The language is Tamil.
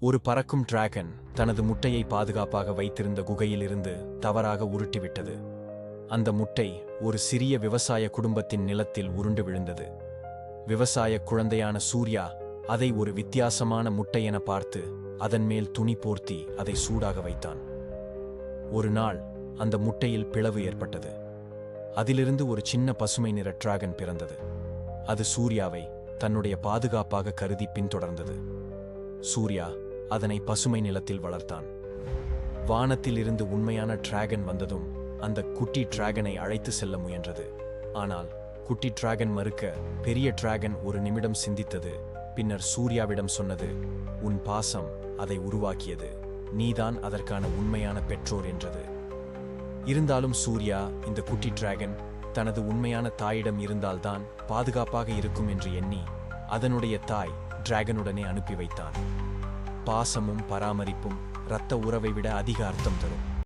ஒரு பறக்கும் டிராகன் தனது முட்டையை பாதுகாப்பாக வைத்திருந்த குகையிலிருந்து தவறாக உருட்டிவிட்டது. அந்த முட்டை ஒரு சிறிய விவசாய குடும்பத்தின் நிலத்தில் உருண்டு விழுந்தது. விவசாய குழந்தையான சூர்யா அதை ஒரு வித்தியாசமான முட்டை என பார்த்து அதன் மேல் துணி போர்த்தி அதை சூடாக வைத்தான். ஒரு நாள் அந்த முட்டையில் பிளவு ஏற்பட்டது. அதிலிருந்து ஒரு சின்ன பசுமை நிற டிராகன் பிறந்தது. அது சூர்யாவை தன்னுடைய பாதுகாப்பாக கருதி பின்தொடர்ந்தது. சூர்யா அதனை பசுமை நிலத்தில் வளர்த்தான். வானத்தில் இருந்து உண்மையான டிராகன் வந்ததும் அந்த குட்டி டிராகனை அழைத்து செல்ல முயன்றது. ஆனால் குட்டி டிராகன் மறுக்க பெரிய டிராகன் ஒரு நிமிடம் சிந்தித்தது. பின்னர் சூர்யாவிடம் சொன்னது உன் பாசம் அதை உருவாக்கியது. நீதான் அதற்கான உண்மையான பெற்றோர் என்றது. இருந்தாலும் சூர்யா இந்த குட்டி டிராகன் தனது உண்மையான தாயிடம் இருந்தால்தான் பாதுகாப்பாக இருக்கும் என்று எண்ணி அதனுடைய தாய் டிராகனுடனே அனுப்பி வைத்தான். பாசமும் பராமரிப்பும் இரத்த உறவை விட அதிக அர்த்தம் தரும்.